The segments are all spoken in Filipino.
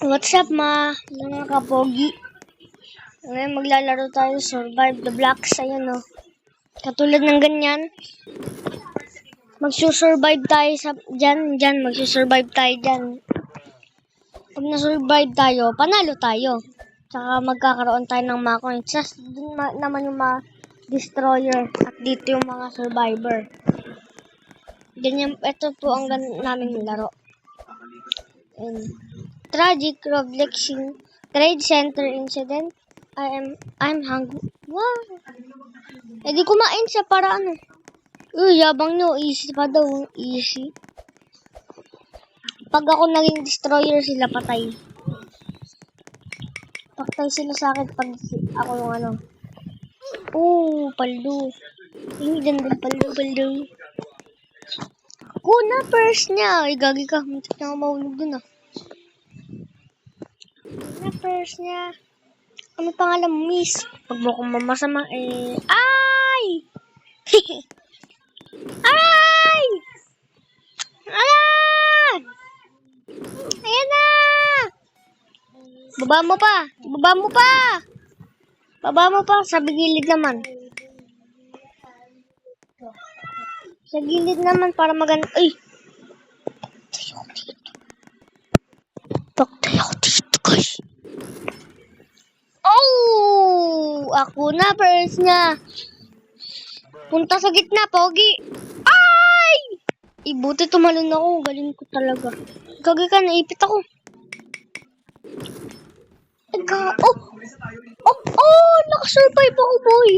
What's up, ma? Mga kapogi. Ngayon maglalaro tayo Survive the Blocks. Ayun, oh. Katulad ng ganyan. Magsusurvive tayo sa dyan, dyan. Magsusurvive tayo dyan. Pag na-survive tayo, panalo tayo. Tsaka magkakaroon tayo ng mga coins. Tapos dun ma- naman yung mga destroyer. At dito yung mga survivor. Ganyan, ito po ang gan- naming laro. Ayun. Tragic Robloxing Trade Center Incident. I am, I'm hungry. Wow. Eh di kumain siya para ano. Uy, yabang nyo. Easy pa daw. Easy. Pag ako naging destroyer, sila patay. Patay sila sa akin pag ako yung ano. Oo, paldo. Yung ganda paldo, paldo. Kuna, first niya. Ay, gagi ka. Muntik na ako mahulog dun ah. Na first niya. Ano pangalan mo, miss? Pag mo kong mamasama, eh... Ay! Ay! Ay! Ayan na! Baba mo pa! Baba mo pa! Baba mo pa! Sa gilid naman. Sa gilid naman para maganda. Ay! Tayo ako dito. Tayo ako dito, guys. Oh! Ako na, first niya. Punta sa gitna, pogi. Ay! Ibuti tumalon ako. Galing ko talaga. Gagi ka, naipit ako. Ika, oh! Oh, oh! Nakasurvive ako, boy.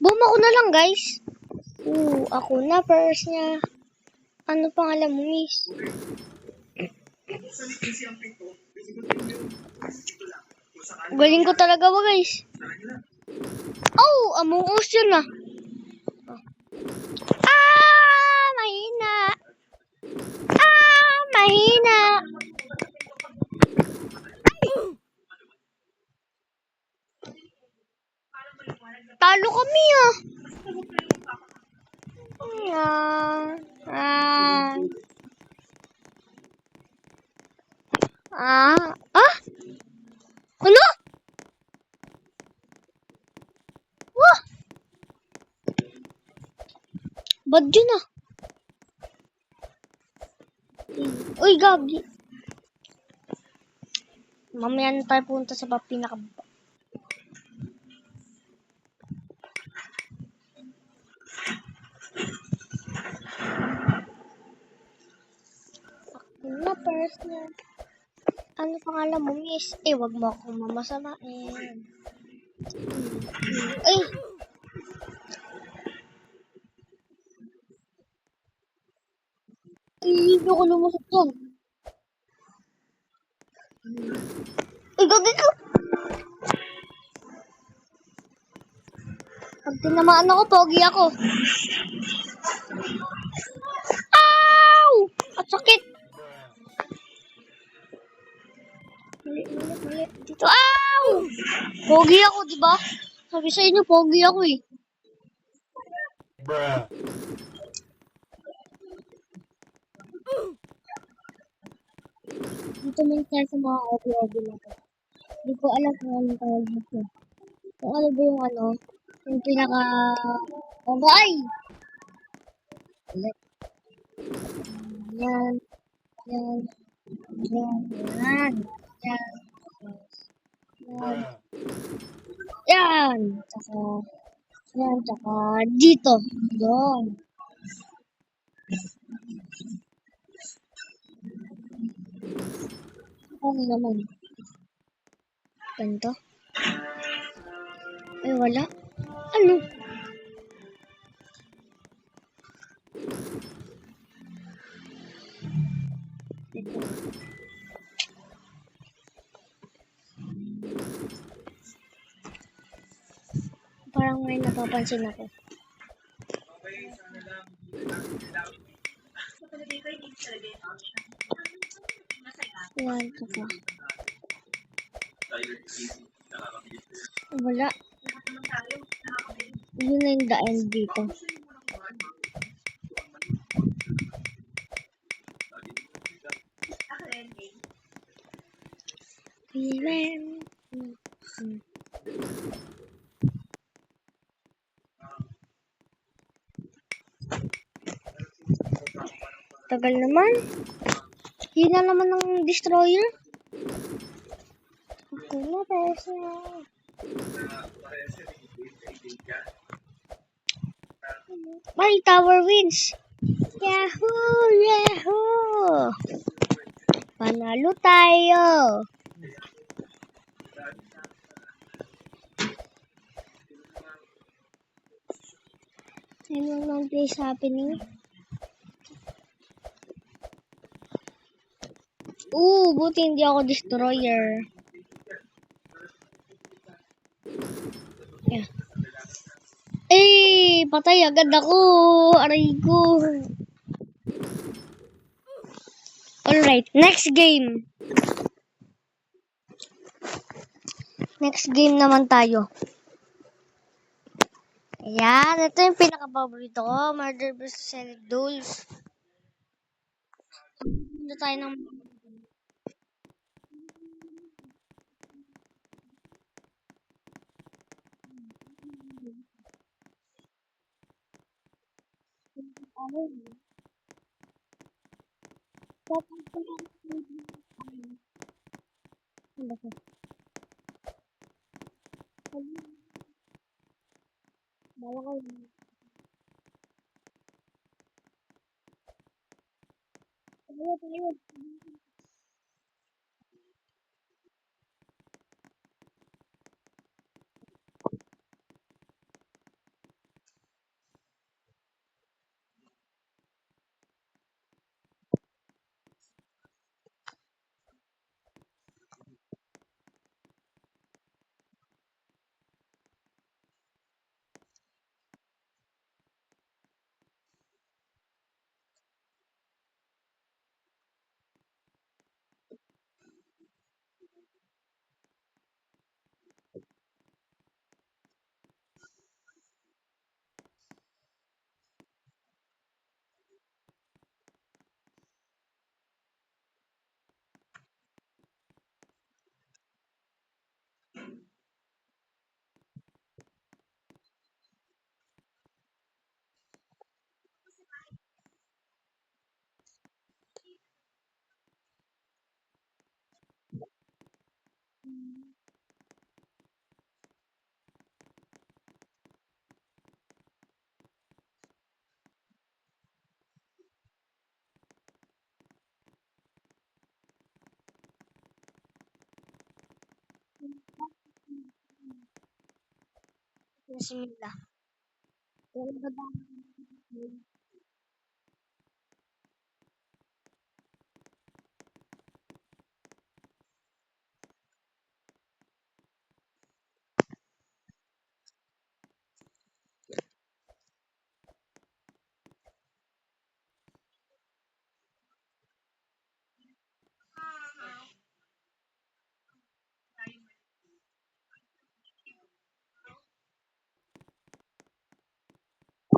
Boom ako na lang, guys. Oo, ako na, first niya. Ano pangalan mo, miss? Galing ko talaga ba, guys? Oh, Among Us yun ah. Ah, mahina. Ah, mahina. Talo kami ah. Ah, ah. Ah, ah? Ano? Wah! Bad yun ah. Uy, gagi. Mamaya na tayo punta sa pinaka... na first na. Ano pangalan mo, miss? Eh, wag mo akong mamasamain. Ay! Ay, hindi ako lumusot dyan. Gagi ko! Pag tinamaan ako, pogi ako. Ow! At sakit! Dito. Ow! Pogi ako, di ba? Sabi sa inyo, pogi ako eh. Bruh. Dito man tayo sa mga obi-obi na to. Hindi ko alam kung anong tawag dito. Kung ano ba yung ano, yung pinaka... Oh, ay! Yan. Yan. Yan. Yan. Yan. Yan. Yan. Tsaka, yan. Tsaka, dito. Doon. Ano naman? Ganito? Ay, wala. Ano? Ito. Parang may napapansin ako. Yan, ito pa. Wala. Yun na yung end dito. Feeling. Tagal naman. Yun na naman ng destroyer. Okay na, pesa. Ay, tower wins. Yahoo! Yahoo! Panalo tayo. Ano nang place happening? Oo, buti hindi ako destroyer. Yeah. Eh, patay agad ako. Aray ko. Alright, next game. Next game naman tayo. Ayan, ito yung pinaka-paborito ko. Murder vs. Select Dolls. Punta tayo ng... Bala ko Tayo, tayo. Si Mila. Wala ba ba?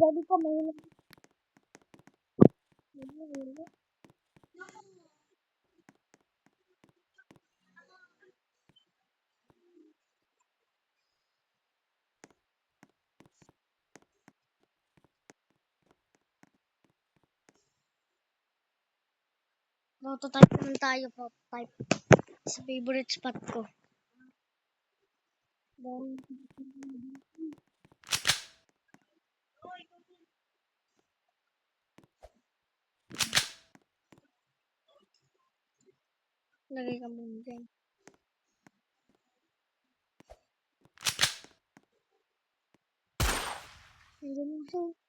Ko may Prototype naman tayo, prototype. Sa favorite spot ko. Then, Nalega mundi. Nalega mundi.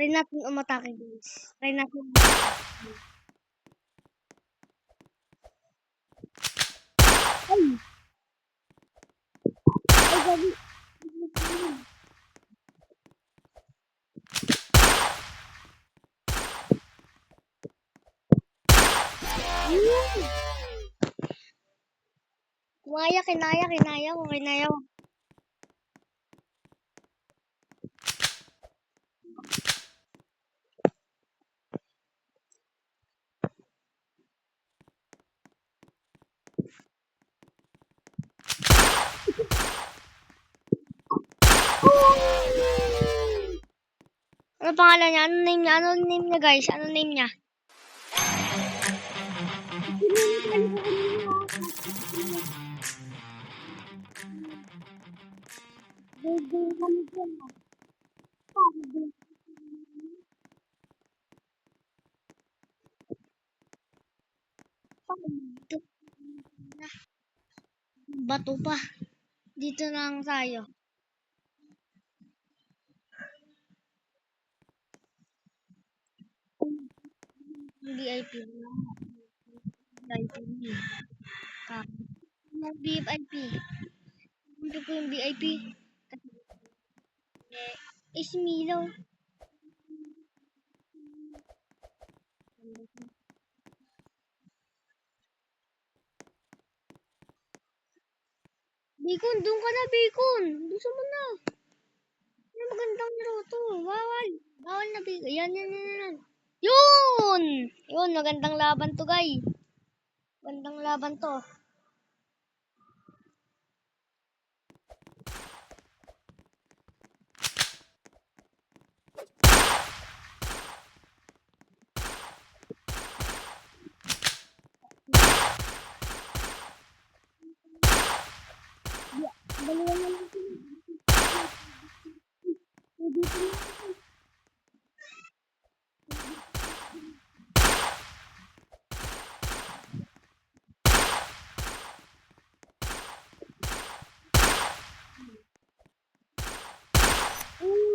Try natin umatake guys. Try natin. Ay! Ay, gabi! Hmm. Kumaya, kinaya, kinaya ko, kinaya ko. Ano pangalan niya? Ano name niya? Ano name niya, guys? Ano name niya? Bato pa. Dito lang tayo. VIP. VIP. Ah. Yung VIP. Hindi ko yung VIP. Eh, is Milo. Bacon, doon ka na, Bacon. Gusto mo na. Ano magandang laro to. Bawal. Bawal na, Bacon. Yan, yan, yan, yan. Yun! Yun, magandang laban to, guys. Magandang laban to. Dalawa na lang sila.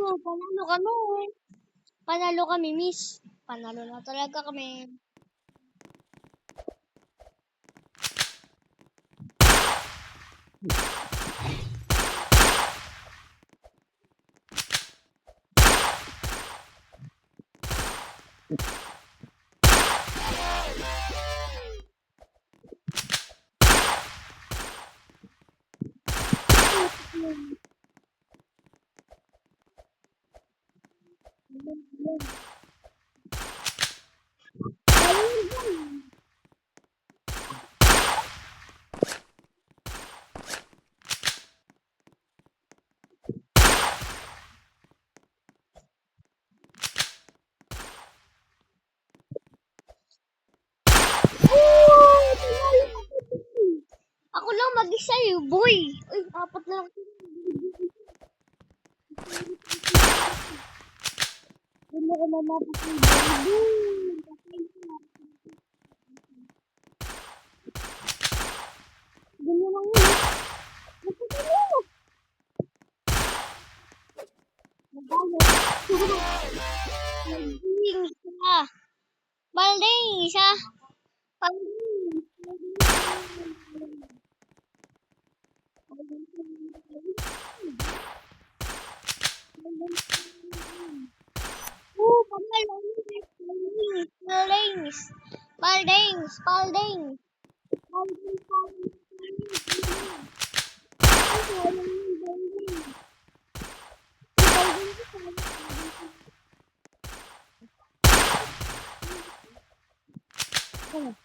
Oo, panalo kami. Panalo kami, miss. Panalo na talaga kami. Ako lang mag-isa eh, boy. Uy, apat na lang. Hindi ko mamapas ng baby. Ganyan lang yun. Nagpapalo. Nagpapalo. Balding isa. Balding isa. Balding. Oh, panalo. Balding. Balding. Balding. Balding. Balding. Three,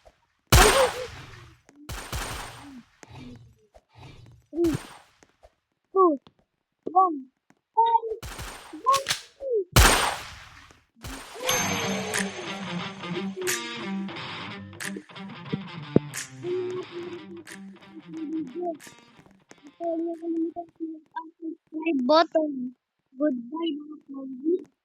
both goodbye, Baba